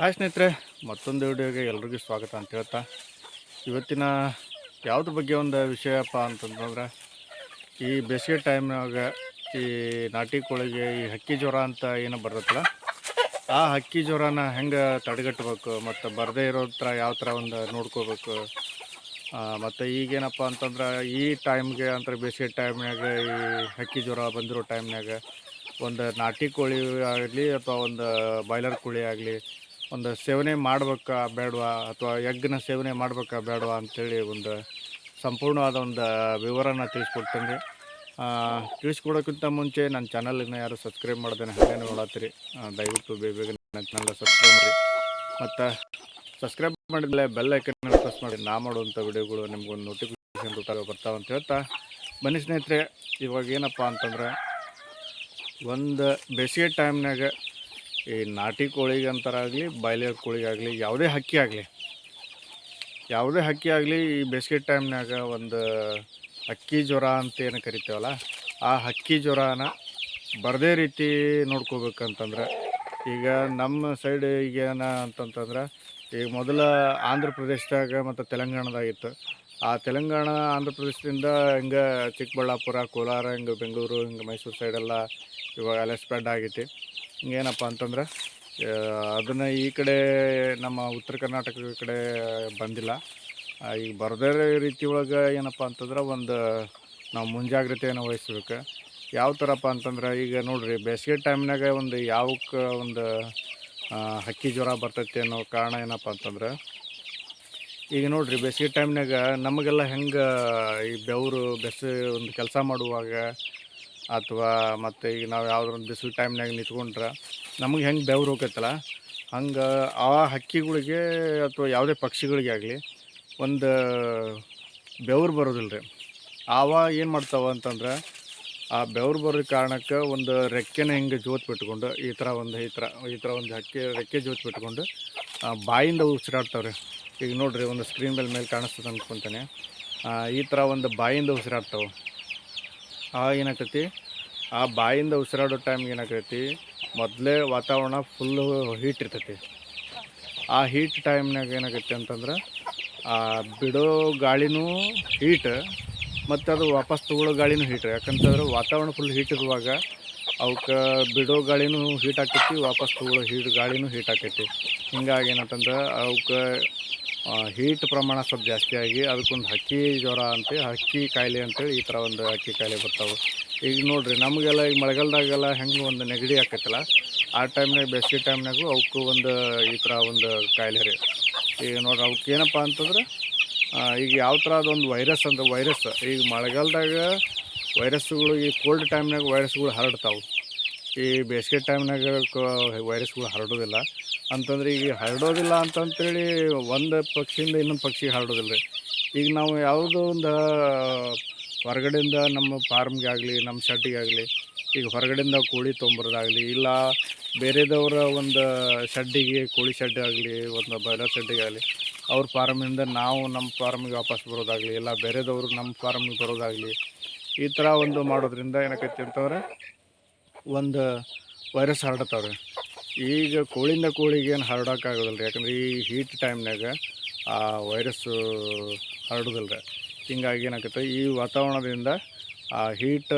Hi ಸ್ನೇಹಿತರೆ, ಮತ್ತೊಂದು ವಿಡಿಯೋಗೆ ಎಲ್ರಿಗೂ ಸ್ವಾಗತ ಅಂತ ಹೇಳ್ತಾ, ಇವತ್ತಿನ ಯಾವುದ್ರ ಬಗ್ಗೆ ಒಂದು ವಿಷಯಪ್ಪ ಅಂತಂದ್ರೆ ಈ ಬೇಸಿಗೆ ಟೈಮ್ನಾಗ ಈ ನಾಟಿ ಕೋಳಿಗೆ ಈ ಹಕ್ಕಿ ಜ್ವರ ಅಂತ ಏನು ಬರುತ್ತಲ್ಲ, ಆ ಹಕ್ಕಿ ಜ್ವರನ ಹೆಂಗೆ ತಡೆಗಟ್ಟಬೇಕು ಮತ್ತು ಬರದೇ ಇರೋ ಥರ ಯಾವ ಥರ ಒಂದು ನೋಡ್ಕೋಬೇಕು ಮತ್ತು ಈಗೇನಪ್ಪ ಅಂತಂದ್ರೆ ಈ ಟೈಮ್ಗೆ ಅಂತ ಬೇಸಿಗೆ ಟೈಮ್ನಾಗ ಈ ಹಕ್ಕಿ ಜ್ವರ ಬಂದಿರೋ ಟೈಮ್ನಾಗ ಒಂದು ನಾಟಿ ಕೋಳಿ ಆಗಲಿ ಅಥವಾ ಒಂದು ಬಾಯ್ಲರ್ ಕೋಳಿ ಆಗಲಿ ಒಂದು ಸೇವನೆ ಮಾಡ್ಬೇಕಾ ಬೇಡವಾ ಅಥವಾ ಎಗ್ನ ಸೇವನೆ ಮಾಡ್ಬೇಕಾ ಬೇಡವಾ ಅಂಥೇಳಿ ಒಂದು ಸಂಪೂರ್ಣವಾದ ಒಂದು ವಿವರನ ತಿಳಿಸ್ಕೊಡ್ತೀನಿ. ರೀ ತಿಳಿಸ್ಕೊಡೋಕ್ಕಿಂತ ಮುಂಚೆ ನನ್ನ ಚಾನಲನ್ನು ಯಾರು ಸಬ್ಸ್ಕ್ರೈಬ್ ಮಾಡ್ದೇನೆ ಹಾಗೆ ನೋಡತ್ತೀರಿ ದಯವಿಟ್ಟು ಬೇಗ ಬೇಗ ನನ್ನ ಚಾನಲ್ ಸಬ್ಸ್ಕ್ರೈಬ್ ಮಾಡಿ. ಮತ್ತು ಸಬ್ಸ್ಕ್ರೈಬ್ ಮಾಡಿದ್ಮೇಲೆ ಬೆಲ್ ಐಕನ್ ಪ್ರೆಸ್ ಮಾಡಿ. ನಾ ಮಾಡುವಂಥ ವಿಡಿಯೋಗಳು ನಿಮ್ಗೊಂದು ನೋಟಿಫಿಕೇಶನ್ ರೂಪಾಯಿ ಬರ್ತಾವೆ ಅಂತ ಹೇಳ್ತಾ ಬನ್ನಿ ಸ್ನೇಹಿತರೆ, ಇವಾಗ ಏನಪ್ಪ ಅಂತಂದ್ರೆ, ಒಂದು ಬೇಸಿಗೆ ಟೈಮ್ನಾಗ ಈ ನಾಟಿ ಕೋಳಿಗೆ ಅಂತಾರಾಗಲಿ ಬಾಯ್ಲರ್ ಕೋಳಿಗಾಗಲಿ, ಯಾವುದೇ ಹಕ್ಕಿ ಆಗಲಿ, ಯಾವುದೇ ಹಕ್ಕಿ ಆಗಲಿ, ಈ ಬೇಸಿಗೆ ಟೈಮ್ನಾಗ ಒಂದು ಅಕ್ಕಿ ಜ್ವರ ಅಂತ ಏನು ಕರಿತೇವಲ್ಲ, ಆ ಹಕ್ಕಿ ಜ್ವರನ ಬರದೇ ರೀತಿ ನೋಡ್ಕೋಬೇಕಂತಂದ್ರೆ, ಈಗ ನಮ್ಮ ಸೈಡ್ ಈಗ ಏನ ಅಂತಂತಂದ್ರೆ, ಈಗ ಮೊದಲ ಆಂಧ್ರ ಪ್ರದೇಶದಾಗ ಮತ್ತು ತೆಲಂಗಾಣದಾಗಿತ್ತು. ಆ ತೆಲಂಗಾಣ, ಆಂಧ್ರ ಪ್ರದೇಶದಿಂದ ಹಿಂಗೆ ಚಿಕ್ಕಬಳ್ಳಾಪುರ, ಕೋಲಾರ, ಹಿಂಗೆ ಬೆಂಗಳೂರು, ಹಿಂಗೆ ಮೈಸೂರು ಸೈಡೆಲ್ಲ ಇವಾಗ ಅಲ್ಲೇ ಸ್ಪ್ರೆಡ್ ಆಗೈತಿ. ಹಿಂಗೇನಪ್ಪ ಅಂತಂದ್ರೆ ಅದನ್ನು ಈ ಕಡೆ ನಮ್ಮ ಉತ್ತರ ಕರ್ನಾಟಕ ಕಡೆ ಬಂದಿಲ್ಲ. ಈಗ ಬರದೇ ರೀತಿ ಒಳಗೆ ಏನಪ್ಪ ಅಂತಂದ್ರೆ ಒಂದು ನಾವು ಮುಂಜಾಗ್ರತೆಯನ್ನು ವಹಿಸ್ಬೇಕು. ಯಾವ ಥರಪ್ಪ ಅಂತಂದ್ರೆ, ಈಗ ನೋಡಿರಿ ಬೇಸಿಗೆ ಟೈಮ್ನಾಗ ಒಂದು ಯಾವಕ್ಕೆ ಒಂದು ಹಕ್ಕಿ ಜ್ವರ ಬರ್ತೈತಿ ಅನ್ನೋ ಕಾರಣ ಏನಪ್ಪ ಅಂತಂದ್ರೆ, ಈಗ ನೋಡಿರಿ ಬೇಸಿಗೆ ಟೈಮ್ನಾಗ ನಮಗೆಲ್ಲ ಹೆಂಗೆ ಈ ಬೆವರು ಬೆಸ ಒಂದು ಕೆಲಸ ಮಾಡುವಾಗ ಅಥವಾ ಮತ್ತು ಈಗ ನಾವು ಯಾವ್ದಾರು ಒಂದು ಬಿಸಿಲು ಟೈಮ್ನಾಗ ನಿಂತ್ಕೊಂಡ್ರೆ ನಮಗೆ ಹೆಂಗೆ ಬೆವ್ರು ಹೋಗೈತಲ್ಲ ಹಂಗೆ ಆ ಹಕ್ಕಿಗಳಿಗೆ ಅಥವಾ ಯಾವುದೇ ಪಕ್ಷಿಗಳಿಗೆ ಆಗಲಿ ಒಂದು ಬೆವರು ಬರೋದಿಲ್ಲ ರೀ ಆವ ಏನು ಮಾಡ್ತಾವ ಅಂತಂದ್ರೆ ಆ ಬೆವ್ರು ಬರೋ ಕಾರಣಕ್ಕೆ ಒಂದು ರೆಕ್ಕೆನ ಹಿಂಗೆ ಜೋತ್ ಬಿಟ್ಕೊಂಡು ಈ ಥರ ಒಂದು ಈ ಥರ ಈ ಥರ ಒಂದು ಹಕ್ಕಿ ರೆಕ್ಕೆ ಜೋತ್ ಬಿಟ್ಕೊಂಡು ಬಾಯಿಂದ ಉಸಿರಾಡ್ತಾವ್ರಿ. ಈಗ ನೋಡಿರಿ ಒಂದು ಸ್ಕ್ರೀನ್ ಮೇಲೆ ಮೇಲೆ ಕಾಣಿಸ್ತದೆ ಅನ್ಕೊಂತಾನೆ. ಆ, ಈ ಥರ ಒಂದು ಬಾಯಿಂದ ಉಸಿರಾಡ್ತಾವೆ. ಆ ಏನಾಗ್ತೈತಿ? ಆ ಬಾಯಿಂದ ಉಸಿರಾಡೋ ಟೈಮ್ಗೆ ಏನಾಗ್ತೈತಿ? ಮೊದಲೇ ವಾತಾವರಣ ಫುಲ್ಲು ಹೀಟ್ ಇರ್ತೈತಿ. ಆ ಹೀಟ್ ಟೈಮ್ನಾಗ ಏನಾಗೈತಿ ಅಂತಂದ್ರೆ, ಆ ಬಿಡೋ ಗಾಳಿನೂ ಹೀಟ್ ಮತ್ತು ಅದು ವಾಪಸ್ ತಗೊಳ್ಳೋ ಗಾಳಿನೂ ಹೀಟ್ ಯಾಕಂತಂದ್ರೆ ವಾತಾವರಣ ಫುಲ್ ಹೀಟ್ ಇರುವಾಗ ಅವಕ್ಕೆ ಬಿಡೋ ಗಾಳಿನೂ ಹೀಟ್ ಆಕೈತಿ ವಾಪಸ್ ತಗೊಳ್ಳೋ ಹೀಟ್ ಗಾಳಿನೂ ಹೀಟ್ ಆಕೈತಿ ಹಿಂಗಾಗಿ ಏನಂತಂದ್ರೆ ಅವಕ್ಕೆ ಹೀಟ್ ಪ್ರಮಾಣ ಸ್ವಲ್ಪ ಜಾಸ್ತಿ ಆಗಿ ಅದಕ್ಕೊಂದು ಹಕ್ಕಿ ಜ್ವರ ಅಂತೇಳಿ ಹಕ್ಕಿ ಕಾಯಿಲೆ ಅಂತೇಳಿ ಈ ಥರ ಒಂದು ಹಕ್ಕಿ ಕಾಯಿಲೆ ಬರ್ತಾವೆ. ಈಗ ನೋಡಿರಿ, ನಮಗೆಲ್ಲ ಈಗ ಮಳೆಗಾಲದಾಗೆಲ್ಲ ಹೆಂಗೆ ಒಂದು ನೆಗಡಿ ಆಕೈತಲ್ಲ, ಆ ಟೈಮ್ನಾಗ ಬೇಸಿಗೆ ಟೈಮ್ನಾಗೂ ಅವಕ್ಕೂ ಒಂದು ಈ ಥರ ಒಂದು ಕಾಯಿಲೆ ರೀ. ಈಗ ನೋಡ್ರಿ, ಅವಕ್ಕೆ ಏನಪ್ಪ ಅಂತಂದ್ರೆ ಈಗ ಯಾವ ಥರ ಅದೊಂದು ವೈರಸ್ ಅಂತ ವೈರಸ್ ಈಗ ಮಳೆಗಾಲದಾಗ ವೈರಸ್ಗಳು ಈ ಕೋಲ್ಡ್ ಟೈಮ್ನಾಗ ವೈರಸ್ಗಳು ಹರಡ್ತಾವೆ. ಈ ಬೇಸಿಗೆ ಟೈಮ್ನಾಗ ವೈರಸ್ಗಳು ಹರಡೋದಿಲ್ಲ. ಅಂತಂದ್ರೆ ಈಗ ಹರಡೋದಿಲ್ಲ ಅಂತಂತೇಳಿ ಒಂದು ಪಕ್ಷಿಯಿಂದ ಇನ್ನೊಂದು ಪಕ್ಷಿಗೆ ಹರಡೋದಿಲ್ಲ ರೀ ಈಗ ನಾವು ಯಾವುದೋ ಒಂದು ಹೊರಗಡೆಯಿಂದ ನಮ್ಮ ಫಾರ್ಮ್ಗೆ ಆಗಲಿ ನಮ್ಮ ಶೆಡ್ಡಿಗೆ ಆಗಲಿ ಈಗ ಹೊರಗಡೆಯಿಂದ ಕೋಳಿ ತೊಂಬರೋದಾಗಲಿ, ಇಲ್ಲ ಬೇರೆದವರ ಒಂದು ಶೆಡ್ಡಿಗೆ ಕೋಳಿ ಶೆಡ್ ಆಗಲಿ ಒಂದು ಬಾಯ್ಲರ್ ಶೆಡ್ಡಿಗೆ ಆಗಲಿ ಅವ್ರ ಫಾರ್ಮಿಂದ ನಾವು ನಮ್ಮ ಫಾರ್ಮಿಗೆ ವಾಪಸ್ ಬರೋದಾಗಲಿ, ಇಲ್ಲ ಬೇರೆದವ್ರಿಗೆ ನಮ್ಮ ಫಾರ್ಮಿಗೆ ಬರೋದಾಗಲಿ, ಈ ಥರ ಒಂದು ಮಾಡೋದ್ರಿಂದ ಏನಾಕೈತಿ ಅಂತಂದ್ರೆ ಒಂದು ವೈರಸ್ ಹರಡ್ತಾವ್ರಿ ಈಗ ಕೋಳಿಂದ ಕೋಳಿಗೆ ಏನು ಹರಡೋಕ್ಕಾಗೋದಿಲ್ಲ ರೀ ಯಾಕಂದ್ರೆ ಈ ಹೀಟ್ ಟೈಮ್ನಾಗ ಆ ವೈರಸ್ಸು ಹರಡೋದಿಲ್ಲ ರೀ ಹಿಂಗಾಗಿ ಏನಾಕೈತೆ ಈ ವಾತಾವರಣದಿಂದ ಆ ಹೀಟ್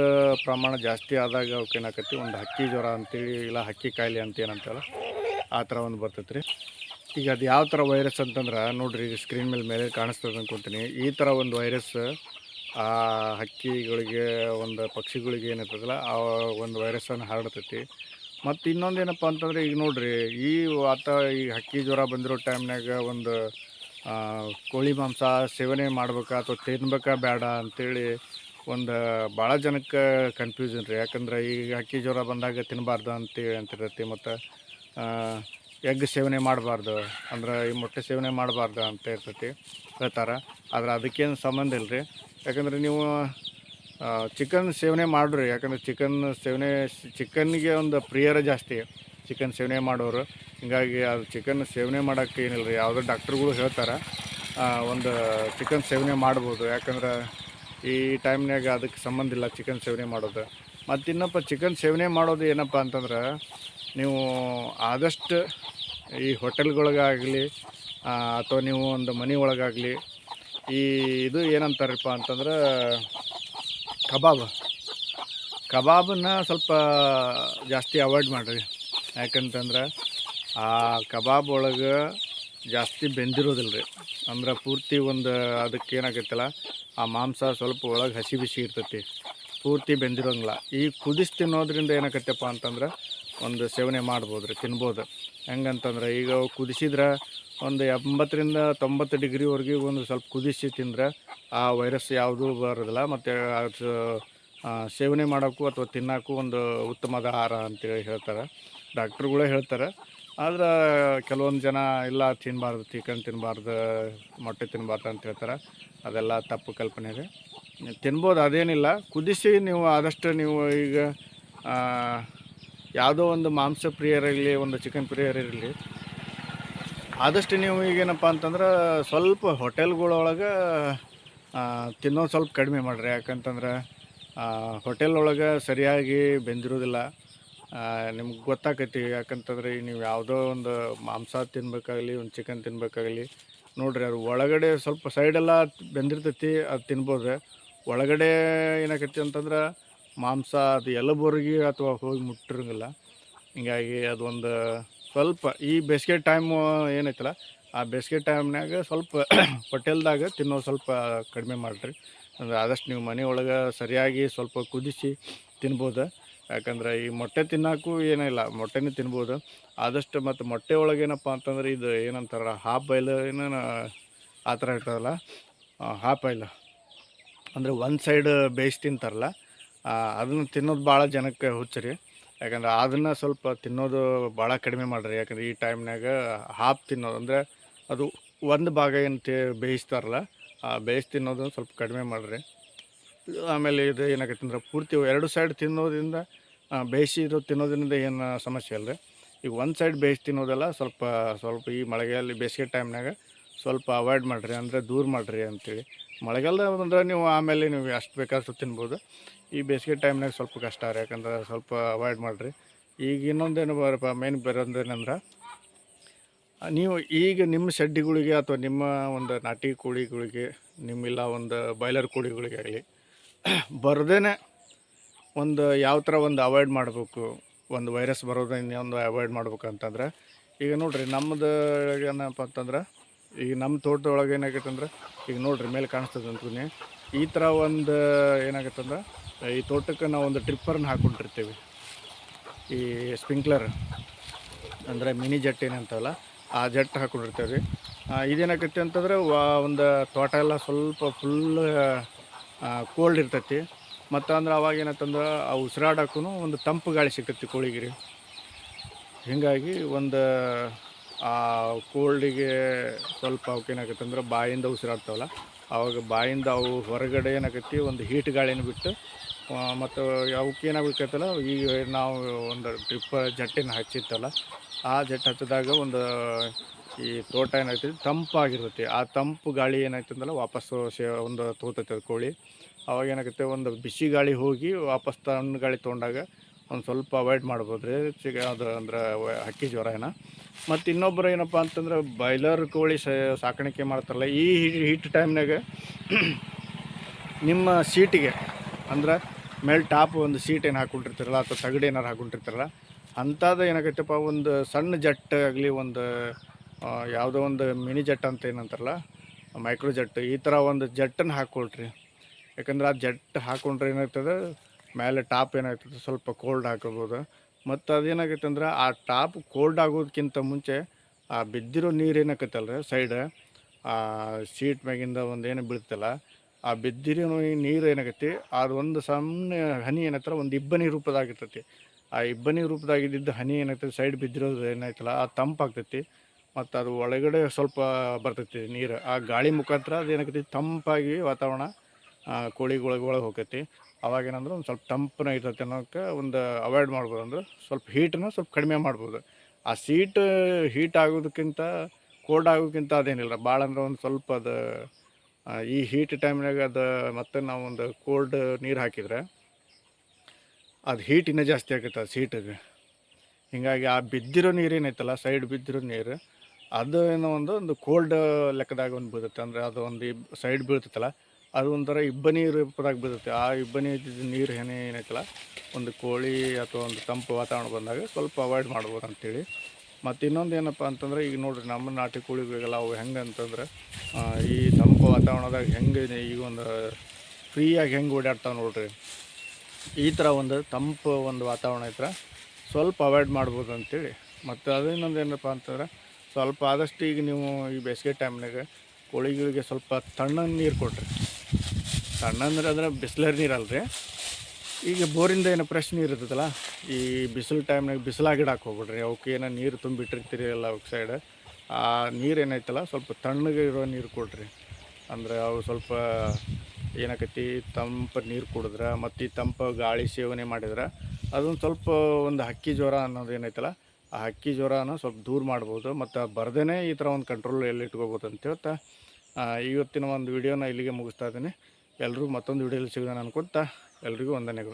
ಪ್ರಮಾಣ ಜಾಸ್ತಿ ಆದಾಗ ಅವಕ್ಕೆ ಒಂದು ಹಕ್ಕಿ ಜ್ವರ ಅಂತೇಳಿ, ಇಲ್ಲ ಹಕ್ಕಿ ಕಾಯಿಲೆ ಅಂತ ಏನಂತಲ್ಲ ಆ ಥರ ಒಂದು ಬರ್ತೈತೆ ರೀ ಈಗ ಅದು ಯಾವ ಥರ ವೈರಸ್ ಅಂತಂದ್ರೆ, ನೋಡಿರಿ, ಈಗ ಸ್ಕ್ರೀನ್ ಮೇಲೆ ಮೇಲೆ ಕಾಣಿಸ್ತದೆ ಅಂದ್ಕೊತೀನಿ ಈ ಥರ ಒಂದು ವೈರಸ್ ಆ ಹಕ್ಕಿಗಳಿಗೆ, ಒಂದು ಪಕ್ಷಿಗಳಿಗೆ ಏನಿರ್ತದಲ್ಲ, ಆ ಒಂದು ವೈರಸ್ಸನ್ನು ಹರಡ್ತೈತಿ. ಮತ್ತು ಇನ್ನೊಂದು ಏನಪ್ಪ ಅಂತಂದರೆ ಈಗ ನೋಡ್ರಿ, ಈ ಆತ ಈ ಹಕ್ಕಿ ಜ್ವರ ಬಂದಿರೋ ಟೈಮ್ನಾಗ ಒಂದು ಕೋಳಿ ಮಾಂಸ ಸೇವನೆ ಮಾಡ್ಬೇಕಾ ಅಥವಾ ತಿನ್ಬೇಕಾ ಬೇಡ ಅಂತೇಳಿ ಒಂದು ಭಾಳ ಜನಕ್ಕೆ ಕನ್ಫ್ಯೂಷನ್ ರೀ. ಯಾಕಂದ್ರೆ ಈಗ ಹಕ್ಕಿ ಜ್ವರ ಬಂದಾಗ ತಿನ್ನಬಾರ್ದು ಅಂತೇಳಿ ಅಂತಿರತ್ತೆ ಮತ್ತು ಎಗ್ ಸೇವನೆ ಮಾಡಬಾರ್ದು, ಅಂದ್ರೆ ಈ ಮೊಟ್ಟೆ ಸೇವನೆ ಮಾಡಬಾರ್ದು ಅಂತ ಇರ್ತೈತಿ ಹೇಳ್ತಾರೆ ಆದ್ರೆ ಅದಕ್ಕೇನು ಸಂಬಂಧ ಇಲ್ಲ ರೀ ಯಾಕಂದ್ರೆ ನೀವು ಚಿಕನ್ ಸೇವನೆ ಮಾಡ್ರಿ, ಯಾಕಂದ್ರೆ ಚಿಕನ್ ಸೇವನೆ ಚಿಕನ್ಗೆ ಒಂದು ಪ್ರಿಯರ ಜಾಸ್ತಿ ಚಿಕನ್ ಸೇವನೆ ಮಾಡೋರು. ಹೀಗಾಗಿ ಅದು ಚಿಕನ್ ಸೇವನೆ ಮಾಡೋಕ್ಕೆ ಏನಿಲ್ಲ ರೀ ಯಾವುದೋ ಡಾಕ್ಟ್ರುಗಳು ಹೇಳ್ತಾರೆ ಒಂದು ಚಿಕನ್ ಸೇವನೆ ಮಾಡ್ಬೋದು. ಯಾಕಂದ್ರೆ ಈ ಟೈಮ್ನಾಗ ಅದಕ್ಕೆ ಸಂಬಂಧ ಇಲ್ಲ ಚಿಕನ್ ಸೇವನೆ ಮಾಡೋದು. ಮತ್ತು ಇನ್ನಪ್ಪ ಚಿಕನ್ ಸೇವನೆ ಮಾಡೋದು ಏನಪ್ಪ ಅಂತಂದ್ರೆ, ನೀವು ಆದಷ್ಟು ಈ ಹೋಟೆಲ್ಗಳಿಗಾಗಲಿ ಅಥವಾ ನೀವು ಒಂದು ಮನೆ ಒಳಗಾಗಲಿ, ಈ ಇದು ಏನಂತಾರಪ್ಪ ಅಂತಂದ್ರೆ ಕಬಾಬ್. ಕಬಾಬನ್ನ ಸ್ವಲ್ಪ ಜಾಸ್ತಿ ಅವಾಯ್ಡ್ ಮಾಡಿರಿ. ಯಾಕಂತಂದ್ರೆ ಆ ಕಬಾಬ್ ಒಳಗೆ ಜಾಸ್ತಿ ಬೆಂದಿರೋದಿಲ್ಲ ರೀ ಅಂದ್ರೆ ಪೂರ್ತಿ ಒಂದು ಅದಕ್ಕೆ ಏನಾಗೈತಲ್ಲ, ಆ ಮಾಂಸ ಸ್ವಲ್ಪ ಒಳಗೆ ಹಸಿ ಬಿಸಿ ಇರ್ತೈತಿ. ಪೂರ್ತಿ ಬೆಂದಿರೋಂಗಿಲ್ಲ. ಈ ಕುದಿಸಿ ತಿನ್ನೋದ್ರಿಂದ ಏನಾಗತ್ತಪ್ಪ ಅಂತಂದ್ರೆ ಒಂದು ಸೇವನೆ ಮಾಡ್ಬೋದು ರೀ ತಿನ್ಬೋದು. ಹೆಂಗಂತಂದ್ರೆ, ಈಗ ಕುದಿಸಿದ್ರೆ ಒಂದು ಎಂಬತ್ತರಿಂದ ತೊಂಬತ್ತು ಡಿಗ್ರಿವರೆಗೆ ಒಂದು ಸ್ವಲ್ಪ ಕುದಿಸಿ ತಿಂದರೆ ಆ ವೈರಸ್ ಯಾವುದೂ ಬರೋದಿಲ್ಲ. ಮತ್ತು ಸೇವನೆ ಮಾಡೋಕ್ಕೂ ಅಥವಾ ತಿನ್ನೋಕ್ಕೂ ಒಂದು ಉತ್ತಮದ ಆಹಾರ ಅಂತೇಳಿ ಹೇಳ್ತಾರೆ. ಡಾಕ್ಟ್ರುಗಳೇ ಹೇಳ್ತಾರೆ. ಆದ್ರೆ ಕೆಲವೊಂದು ಜನ, ಇಲ್ಲ ತಿನ್ನಬಾರ್ದು ಚಿಕನ್ ತಿನ್ನಬಾರ್ದು ಮೊಟ್ಟೆ ತಿನ್ನಬಾರ್ದು ಅಂತ ಹೇಳ್ತಾರೆ. ಅದೆಲ್ಲ ತಪ್ಪು ಕಲ್ಪನೆ ಇದೆ. ತಿನ್ಬೋದು, ಅದೇನಿಲ್ಲ. ಕುದಿಸಿ ನೀವು ಆದಷ್ಟು ನೀವು ಈಗ ಯಾವುದೋ ಒಂದು ಮಾಂಸ ಪ್ರಿಯರಿರಲಿ ಒಂದು ಚಿಕನ್ ಪ್ರಿಯರಿರಲಿ ಆದಷ್ಟು ನೀವು ಈಗೇನಪ್ಪ ಅಂತಂದ್ರೆ ಸ್ವಲ್ಪ ಹೋಟೆಲ್ಗಳೊಳಗೆ ತಿನ್ನೋದು ಸ್ವಲ್ಪ ಕಡಿಮೆ ಮಾಡಿರಿ. ಯಾಕಂತಂದ್ರೆ ಹೋಟೆಲ್ ಒಳಗೆ ಸರಿಯಾಗಿ ಬೆಂದಿರೋದಿಲ್ಲ. ನಿಮ್ಗೆ ಗೊತ್ತಾಕೈತಿ. ಯಾಕಂತಂದ್ರೆ ನೀವು ಯಾವುದೋ ಒಂದು ಮಾಂಸ ತಿನ್ಬೇಕಾಗಲಿ, ಒಂದು ಚಿಕನ್ ತಿನ್ಬೇಕಾಗಲಿ, ನೋಡ್ರಿ ಅದು ಒಳಗಡೆ ಸ್ವಲ್ಪ ಸೈಡೆಲ್ಲ ಬೆಂದಿರ್ತೈತಿ, ಅದು ತಿನ್ಬೋದು. ಒಳಗಡೆ ಏನಾಕೈತಿ ಅಂತಂದ್ರೆ ಮಾಂಸ ಅದು ಎಲಬುರ್ಗಿ ಅಥವಾ ಹೋಗಿ ಮುಟ್ಟಿರಂಗಿಲ್ಲ. ಹೀಗಾಗಿ ಅದೊಂದು ಸ್ವಲ್ಪ ಈ ಬೇಸಿಗೆ ಟೈಮು ಏನೈತಲ್ಲ, ಆ ಬೇಸಿಗೆ ಟೈಮ್ನಾಗ ಸ್ವಲ್ಪ ಹೋಟೆಲ್ದಾಗ ತಿನ್ನೋ ಸ್ವಲ್ಪ ಕಡಿಮೆ ಮಾಡಿರಿ. ಅಂದ್ರೆ ಆದಷ್ಟು ನೀವು ಮನೆ ಒಳಗೆ ಸರಿಯಾಗಿ ಸ್ವಲ್ಪ ಕುದಿಸಿ ತಿನ್ಬೋದು. ಯಾಕಂದ್ರೆ ಈ ಮೊಟ್ಟೆ ತಿನ್ನೋಕ್ಕೂ ಏನಿಲ್ಲ ಮೊಟ್ಟೆನೇ ತಿನ್ಬೋದು. ಆದಷ್ಟು ಮತ್ತು ಮೊಟ್ಟೆ ಒಳಗೆ ಏನಪ್ಪ ಅಂತಂದ್ರೆ ಇದು ಏನಂತಾರ ಹಾಫ್ ಬಾಯ್ಲ್ ಏನೋ ಆ ಥರ ಇರ್ತದಲ್ಲ ಹಾಫ್ ಬಾಯ್ಲ್ ಅಂದರೆ ಒಂದು ಸೈಡ್ ಬೇಯಿಸಿ ತಿಂತಾರಲ್ಲ ಅದನ್ನು ತಿನ್ನೋದು ಭಾಳ ಜನಕ್ಕೆ ಹುಚ್ಚರಿ ಯಾಕಂದ್ರೆ ಅದನ್ನು ಸ್ವಲ್ಪ ತಿನ್ನೋದು ಭಾಳ ಕಡಿಮೆ ಮಾಡಿರಿ. ಯಾಕಂದ್ರೆ ಈ ಟೈಮ್ನಾಗ ಹಾಫ್ ತಿನ್ನೋದು, ಅಂದರೆ ಅದು ಒಂದು ಭಾಗ ಏನು ತಿ, ಬೇಯಿಸ್ತಾರಲ್ಲ, ಆ, ಬೇಯಿಸಿ ತಿನ್ನೋದು ಸ್ವಲ್ಪ ಕಡಿಮೆ ಮಾಡಿರಿ. ಆಮೇಲೆ ಇದು ಏನಾಗೈತೆ ಅಂದ್ರೆ ಪೂರ್ತಿ ಎರಡು ಸೈಡ್ ತಿನ್ನೋದ್ರಿಂದ ಬೇಯಿಸಿ ಬೇಯಿಸಿರೋ ತಿನ್ನೋದ್ರಿಂದ ಏನು ಸಮಸ್ಯೆ ಇಲ್ಲ ಈಗ ಒಂದು ಸೈಡ್ ಬೇಯಿಸಿ ತಿನ್ನೋದೆಲ್ಲ ಸ್ವಲ್ಪ ಸ್ವಲ್ಪ ಈ ಮಳೆಗಾಲ ಬೇಸಿಗೆ ಟೈಮ್ನಾಗ ಸ್ವಲ್ಪ ಅವಾಯ್ಡ್ ಮಾಡಿರಿ, ಅಂದರೆ ದೂರ ಮಾಡಿರಿ ಅಂತೇಳಿ. ಮಳೆಗಾಲದ ಅಂದ್ರೆ ನೀವು ಆಮೇಲೆ ನೀವು ಎಷ್ಟು ಬೇಕಾದಷ್ಟು ತಿನ್ಬೋದು. ಈ ಬೇಸಿಗೆ ಟೈಮ್ನಾಗ ಸ್ವಲ್ಪ ಕಷ್ಟ ರೀ, ಯಾಕಂದ್ರೆ ಸ್ವಲ್ಪ ಅವಾಯ್ಡ್ ಮಾಡಿರಿ. ಈಗ ಇನ್ನೊಂದೇನು ಬರಪ್ಪ ಮೇನ್ ಬರೋದೇನಂದ್ರೆ, ನೀವು ಈಗ ನಿಮ್ಮ ಶೆಡ್ಡಿಗಳಿಗೆ ಅಥವಾ ನಿಮ್ಮ ಒಂದು ನಾಟಿ ಕೋಳಿಗಳಿಗೆ, ನಿಮ್ಮಿಲ್ಲ ಒಂದು ಬಾಯ್ಲರ್ ಕೋಳಿಗಳಿಗೆ ಆಗಲಿ, ಬರದೇನೆ ಒಂದು ಯಾವ ಥರ ಒಂದು ಅವಾಯ್ಡ್ ಮಾಡಬೇಕು, ಒಂದು ವೈರಸ್ ಬರೋದನ್ನ ಒಂದು ಅವಾಯ್ಡ್ ಮಾಡ್ಬೇಕಂತಂದ್ರೆ, ಈಗ ನೋಡಿರಿ ನಮ್ಮದು ಏನಪ್ಪ ಅಂತಂದ್ರೆ ಈಗ ನಮ್ಮ ತೋಟದೊಳಗೆ ಏನಾಗೈತಂದ್ರೆ, ಈಗ ನೋಡ್ರಿ ಮೇಲೆ ಕಾಣಿಸ್ತದೆ ಅಂತೀನಿ ಈ ಥರ ಒಂದು ಏನಾಗತ್ತಂದ್ರೆ ಈ ತೋಟಕ್ಕೆ ನಾವು ಒಂದು ಟ್ರಿಪ್ಪರ್ನ ಹಾಕ್ಕೊಂಡಿರ್ತೀವಿ. ಈ ಸ್ಪ್ರಿಂಕ್ಲರ್ ಅಂದರೆ ಮಿನಿ ಜಟ್ ಏನಂತಲ್ಲ ಆ ಜಟ್ ಹಾಕ್ಕೊಂಡಿರ್ತೇವೆ. ಇದೇನಾಗತ್ತೆ ಅಂತಂದ್ರೆ ಒಂದು ತೋಟ ಎಲ್ಲ ಸ್ವಲ್ಪ ಫುಲ್ ಕೋಲ್ಡ್ ಇರ್ತೈತಿ. ಮತ್ತು ಅಂದ್ರೆ ಅವಾಗ ಏನಂತಂದ್ರೆ, ಆ ಉಸಿರಾಡೋಕ್ಕೂ ಒಂದು ತಂಪು ಗಾಳಿ ಸಿಗ್ತೈತಿ ಕೋಳಿಗಿರಿ. ಹೀಗಾಗಿ ಒಂದು ಆ ಕೋಲ್ಡಿಗೆ ಸ್ವಲ್ಪ ಅವಕ್ಕೇನಾಗತ್ತೆ ಅಂದ್ರೆ ಬಾಯಿಂದ ಉಸಿರಾಡ್ತಾವಲ್ಲ, ಅವಾಗ ಬಾಯಿಂದ ಅವು ಹೊರಗಡೆ ಏನಾಗತ್ತೆ, ಒಂದು ಹೀಟ್ ಗಾಳಿನ ಬಿಟ್ಟು ಮತ್ತು ಅವಕ್ಕೆ ಏನಾಗಬೇಕೈತಲ್ಲ ಈಗ ನಾವು ಒಂದು ಡ್ರಿಪ್ ಜಟ್ಟಿನ ಹಚ್ಚಿತ್ತಲ್ಲ, ಆ ಜಟ್ ಹಚ್ಚಿದಾಗ ಒಂದು ಈ ತೋಟ ಏನಾಗ್ತದೆ ತಂಪಾಗಿರ್ತೈತಿ. ಆ ತಂಪು ಗಾಳಿ ಏನಾಯ್ತಂದಲ್ಲ ವಾಪಸ್ಸು ಸೇ ಒಂದು ತೋತೈತೆ ಕೋಳಿ. ಅವಾಗ ಏನಾಗುತ್ತೆ, ಒಂದು ಬಿಸಿ ಗಾಳಿ ಹೋಗಿ ವಾಪಸ್ ತಣ್ಣ ಗಾಳಿ ತೊಗೊಂಡಾಗ ಒಂದು ಸ್ವಲ್ಪ ಅವಾಯ್ಡ್ ಮಾಡ್ಬೋದು ರೀ ಚಿಗ ಅದು ಅಂದ್ರೆ ಹಕ್ಕಿ ಜ್ವರ ಏನ. ಮತ್ತು ಇನ್ನೊಬ್ಬರು ಏನಪ್ಪ ಅಂತಂದ್ರೆ ಬಾಯ್ಲರ್ ಕೋಳಿ ಸಾಕಾಣಿಕೆ ಮಾಡ್ತಾರಲ್ಲ, ಈ ಹೀಟ್ ಟೈಮ್ನಾಗ ನಿಮ್ಮ ಸೀಟಿಗೆ ಅಂದ್ರೆ ಮೇಲೆ ಟಾಪ್ ಒಂದು ಸೀಟ್ ಏನು ಹಾಕೊಂಡಿರ್ತಾರಲ್ಲ ಅಥವಾ ತಗಡು ಏನಾರು ಹಾಕೊಂಡಿರ್ತಾರಲ್ಲ ಅಂಥದ್ದು ಏನಾಗೈತಪ್ಪ, ಒಂದು ಸಣ್ಣ ಜಟ್ ಆಗಲಿ, ಒಂದು ಯಾವುದೋ ಒಂದು ಮಿನಿ ಜಟ್ ಅಂತ ಏನಂತಾರಲ್ಲ ಮೈಕ್ರೋ ಜಟ್, ಈ ಥರ ಒಂದು ಜಟ್ಟನ್ನು ಹಾಕ್ಕೊಳ್ರಿ. ಯಾಕಂದ್ರೆ ಆ ಜಟ್ ಹಾಕ್ಕೊಂಡ್ರೆ ಏನಾಗ್ತದೆ ಮೇಲೆ ಟಾಪ್ ಏನಾಗ್ತದೆ ಸ್ವಲ್ಪ ಕೋಲ್ಡ್ ಹಾಕೋಬೋದು. ಮತ್ತು ಅದೇನಾಗೈತೆ ಅಂದ್ರೆ ಆ ಟಾಪ್ ಕೋಲ್ಡ್ ಆಗೋದಕ್ಕಿಂತ ಮುಂಚೆ ಆ ಬಿದ್ದಿರೋ ನೀರು ಏನಾಕತ್ತಲ್ಲ ಸೈಡ್? ಆ ಸೀಟ್ ಮ್ಯಾಗಿಂದ ಒಂದು ಏನು ಬೀಳ್ತಲ್ಲ, ಆ ಬಿದ್ದಿರೋ ನೀರು ಏನಾಗತ್ತೆ ಅದು ಒಂದು ಸಣ್ಣ ಹನಿ ಏನೈತಲ್ಲ ಒಂದು ಇಬ್ಬನಿ ರೂಪದಾಗಿರ್ತೈತಿ. ಆ ಇಬ್ಬನಿ ರೂಪದಾಗಿದ್ದ ಹನಿ ಏನಾಗ್ತದೆ ಸೈಡ್ ಬಿದ್ದಿರೋದು ಏನಾಯ್ತಲ್ಲ, ಆ ತಂಪಾಗ್ತೈತಿ ಮತ್ತು ಅದು ಒಳಗಡೆ ಸ್ವಲ್ಪ ಬರ್ತೈತಿ ನೀರು. ಆ ಗಾಳಿ ಮುಖಾಂತರ ಅದು ಏನಾಗೈತಿ ತಂಪಾಗಿ ವಾತಾವರಣ ಕೋಳಿಗಳಿಗೆ ಒಳಗೆ ಹೋಗೈತಿ. ಅವಾಗ ಏನಂದ್ರೆ ಒಂದು ಸ್ವಲ್ಪ ತಂಪನ ಇರ್ತೈತೆ ಅನ್ನೋಕ್ಕೆ ಒಂದು ಅವಾಯ್ಡ್ ಮಾಡ್ಬೋದು. ಅಂದ್ರೆ ಸ್ವಲ್ಪ ಹೀಟನ್ನು ಸ್ವಲ್ಪ ಕಡಿಮೆ ಮಾಡ್ಬೋದು. ಆ ಸೀಟ್ ಹೀಟ್ ಆಗೋದಕ್ಕಿಂತ ಕೋಲ್ಡ್ ಆಗೋಕ್ಕಿಂತ ಅದೇನಿಲ್ಲ. ಭಾಳ ಅಂದ್ರೆ ಒಂದು ಸ್ವಲ್ಪ ಅದು ಈ ಹೀಟ್ ಟೈಮ್ನಾಗ ಅದು ಮತ್ತೆ ನಾವು ಒಂದು ಕೋಲ್ಡ್ ನೀರು ಹಾಕಿದ್ರೆ ಅದು ಹೀಟ್ ಇನ್ನೂ ಜಾಸ್ತಿ ಆಗುತ್ತೆ ಅದು ಸೀಟಿಗೆ ಹೀಗಾಗಿ ಆ ಬಿದ್ದಿರೋ ನೀರು ಏನೈತಲ್ಲ ಸೈಡ್ ಬಿದ್ದಿರೋ ನೀರು, ಅದು ಏನೋ ಒಂದು ಒಂದು ಕೋಲ್ಡ್ ಲೆಕ್ಕದಾಗ ಒಂದು ಬೀಳುತ್ತೆ. ಅಂದರೆ ಅದು ಒಂದು ಸೈಡ್ ಬೀಳ್ತೈತಲ್ಲ ಅದು ಒಂಥರ ಇಬ್ಬನಿ ರೂಪದಾಗ ಬೀಳುತ್ತೆ ಆ ಇಬ್ಬನಿ ನೀರು ಏನೇ ಏನೈತಲ್ಲ, ಒಂದು ಕೋಳಿ ಅಥವಾ ಒಂದು ತಂಪು ವಾತಾವರಣ ಬಂದಾಗ ಸ್ವಲ್ಪ ಅವಾಯ್ಡ್ ಮಾಡ್ಬೋದು ಅಂತೇಳಿ. ಮತ್ತು ಇನ್ನೊಂದು ಏನಪ್ಪ ಅಂತಂದ್ರೆ, ಈಗ ನೋಡಿರಿ ನಮ್ಮ ನಾಟಿ ಕೋಳಿಗಳಿಗೆಲ್ಲ ಅವು ಹೆಂಗೆ ಅಂತಂದ್ರೆ ಈ ತಂಪು ವಾತಾವರಣದಾಗ ಹೆಂಗೆ ಈಗ ಒಂದು ಫ್ರೀಯಾಗಿ ಹೆಂಗೆ ಓಡಾಡ್ತಾವೆ ನೋಡ್ರಿ. ಈ ಥರ ಒಂದು ತಂಪು ಒಂದು ವಾತಾವರಣ ಇದ್ರೆ ಸ್ವಲ್ಪ ಅವಾಯ್ಡ್ ಮಾಡ್ಬೋದು ಅಂತೇಳಿ. ಮತ್ತು ಅದು ಇನ್ನೊಂದು ಏನಪ್ಪ ಅಂತಂದ್ರೆ, ಸ್ವಲ್ಪ ಆದಷ್ಟು ಈಗ ನೀವು ಈ ಬೇಸಿಗೆ ಟೈಮ್ನಾಗ ಕೋಳಿಗಳಿಗೆ ಸ್ವಲ್ಪ ತಣ್ಣನ ನೀರು ಕೊಡ್ರಿ. ತಣ್ಣಂದ್ರೆ ಅಂದ್ರೆ ಬಿಸ್ಲರ್ ನೀರಲ್ರಿ. ಈಗ ಬೋರಿಂದ ಏನು ಫ್ರೆಶ್ ನೀರು ಇರ್ತದಲ್ಲ ಈ ಬಿಸಿಲು ಟೈಮ್ನಾಗ ಬಿಸಿಲಾಗಿಡಕ್ಕೆ ಹೋಗ್ಬಿಡ್ರಿ. ಅವಕ್ಕೆ ಏನೋ ನೀರು ತುಂಬಿಟ್ಟಿರ್ತೀರಿ ಎಲ್ಲ ಅವ್ಕೆ ಸೈಡ್ ಆ ನೀರು ಏನೈತಲ್ಲ ಸ್ವಲ್ಪ ತಣ್ಣಗೆ ಇರೋ ನೀರು ಕೊಡ್ರಿ. ಅಂದ್ರೆ ಅವು ಸ್ವಲ್ಪ ಏನಾಕೈತಿ, ತಂಪು ನೀರು ಕುಡಿದ್ರೆ, ಮತ್ತು ಈ ತಂಪು ಗಾಳಿ ಸೇವನೆ ಮಾಡಿದ್ರೆ, ಅದೊಂದು ಸ್ವಲ್ಪ ಒಂದು ಹಕ್ಕಿ ಜ್ವರ ಅನ್ನೋದು ಏನೈತಲ್ಲ ಆ ಹಕ್ಕಿ ಜ್ವರನ ಸ್ವಲ್ಪ ದೂರ ಮಾಡ್ಬೋದು. ಮತ್ತು ಬರ್ದೇ ಈ ಥರ ಒಂದು ಕಂಟ್ರೋಲ್ ಎಲ್ಲಿ ಇಟ್ಕೋಬೋದು ಅಂತ ಹೇಳ್ತಾ ಇವತ್ತಿನ ಒಂದು ವಿಡಿಯೋನ ಇಲ್ಲಿಗೆ ಮುಗಿಸ್ತಾ ಇದ್ದೀನಿ. ಎಲ್ಲರೂ ಮತ್ತೊಂದು ವಿಡಿಯೋಲಿ ಸಿಗೋಣ ಅನ್ಕೊತ ಎಲ್ರಿಗೂ ವಂದನೆಗಳು.